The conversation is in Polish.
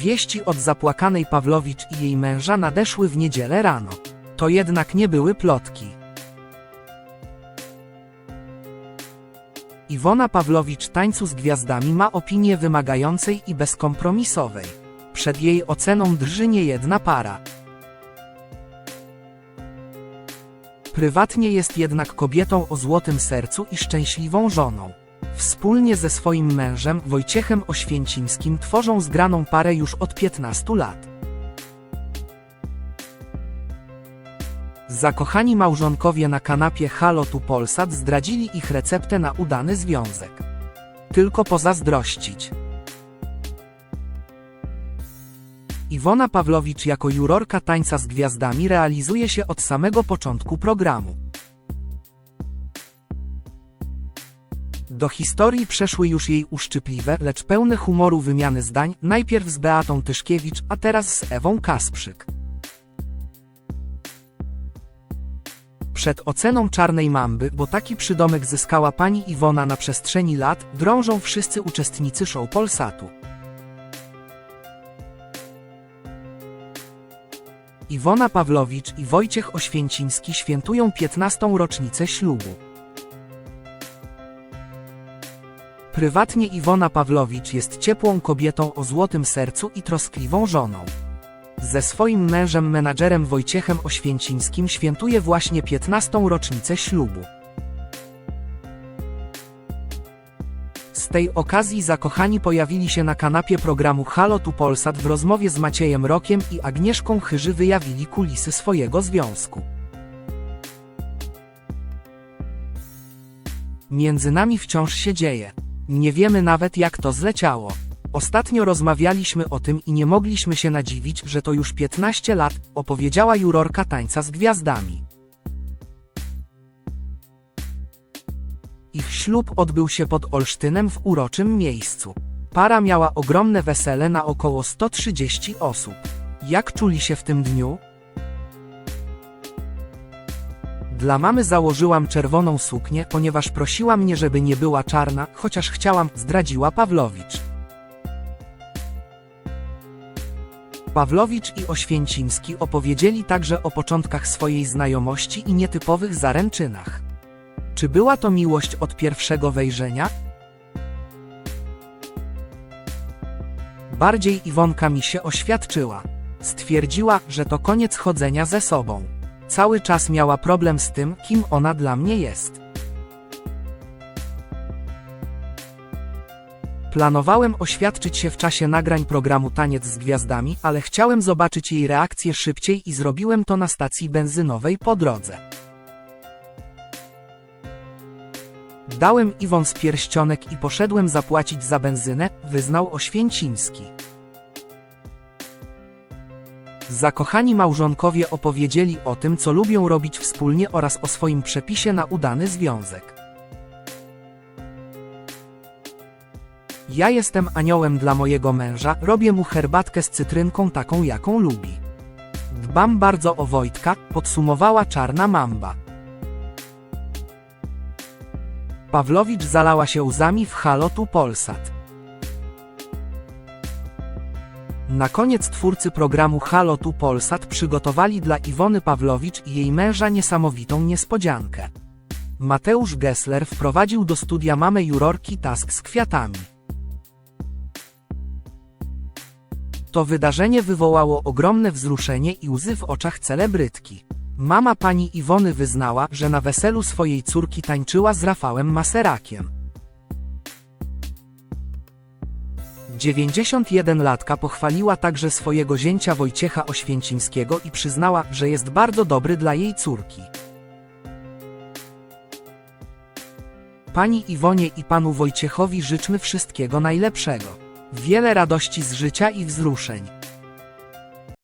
Wieści od zapłakanej Pawlowicz i jej męża nadeszły w niedzielę rano. To jednak nie były plotki. Iwona Pawlowicz tańcu z gwiazdami ma opinię wymagającej i bezkompromisowej. Przed jej oceną drży niejedna para. Prywatnie jest jednak kobietą o złotym sercu i szczęśliwą żoną. Wspólnie ze swoim mężem Wojciechem Oświęcimskim tworzą zgraną parę już od 15 lat. Zakochani małżonkowie na kanapie Halo tu Polsat zdradzili ich receptę na udany związek. Tylko pozazdrościć. Iwona Pawlowicz jako jurorka tańca z gwiazdami realizuje się od samego początku programu. Do historii przeszły już jej uszczypliwe, lecz pełne humoru wymiany zdań, najpierw z Beatą Tyszkiewicz, a teraz z Ewą Kasprzyk. Przed oceną Czarnej Mamby, bo taki przydomek zyskała pani Iwona na przestrzeni lat, drążą wszyscy uczestnicy show Polsatu. Iwona Pawlowicz i Wojciech Oświęcimski świętują 15. rocznicę ślubu. Prywatnie Iwona Pawlowicz jest ciepłą kobietą o złotym sercu i troskliwą żoną. Ze swoim mężem menadżerem Wojciechem Oświęcimskim świętuje właśnie 15. rocznicę ślubu. Z tej okazji zakochani pojawili się na kanapie programu Halo tu Polsat w rozmowie z Maciejem Rokiem i Agnieszką Chyży wyjawili kulisy swojego związku. Między nami wciąż się dzieje. Nie wiemy nawet jak to zleciało. Ostatnio rozmawialiśmy o tym i nie mogliśmy się nadziwić, że to już 15 lat, opowiedziała jurorka tańca z gwiazdami. Ich ślub odbył się pod Olsztynem w uroczym miejscu. Para miała ogromne wesele na około 130 osób. Jak czuli się w tym dniu? Dla mamy założyłam czerwoną suknię, ponieważ prosiła mnie, żeby nie była czarna, chociaż chciałam, zdradziła Pawlowicz. Pawlowicz i Oświęcimski opowiedzieli także o początkach swojej znajomości i nietypowych zaręczynach. Czy była to miłość od pierwszego wejrzenia? Bardziej Iwonka mi się oświadczyła. Stwierdziła, że to koniec chodzenia ze sobą. Cały czas miała problem z tym, kim ona dla mnie jest. Planowałem oświadczyć się w czasie nagrań programu Taniec z Gwiazdami, ale chciałem zobaczyć jej reakcję szybciej i zrobiłem to na stacji benzynowej po drodze. Dałem Iwon z pierścionek i poszedłem zapłacić za benzynę, wyznał Oświęcimski. Zakochani małżonkowie opowiedzieli o tym, co lubią robić wspólnie oraz o swoim przepisie na udany związek. Ja jestem aniołem dla mojego męża, robię mu herbatkę z cytrynką taką jaką lubi. Dbam bardzo o Wojtka, podsumowała czarna mamba. Pawlowicz zalała się łzami w halotu Polsat. Na koniec twórcy programu Halo tu Polsat przygotowali dla Iwony Pawlowicz i jej męża niesamowitą niespodziankę. Mateusz Gessler wprowadził do studia mamę jurorki task z kwiatami. To wydarzenie wywołało ogromne wzruszenie i łzy w oczach celebrytki. Mama pani Iwony wyznała, że na weselu swojej córki tańczyła z Rafałem Maserakiem. 91-latka pochwaliła także swojego zięcia Wojciecha Oświęcimskiego i przyznała, że jest bardzo dobry dla jej córki. Pani Iwonie i panu Wojciechowi życzmy wszystkiego najlepszego. Wiele radości z życia i wzruszeń.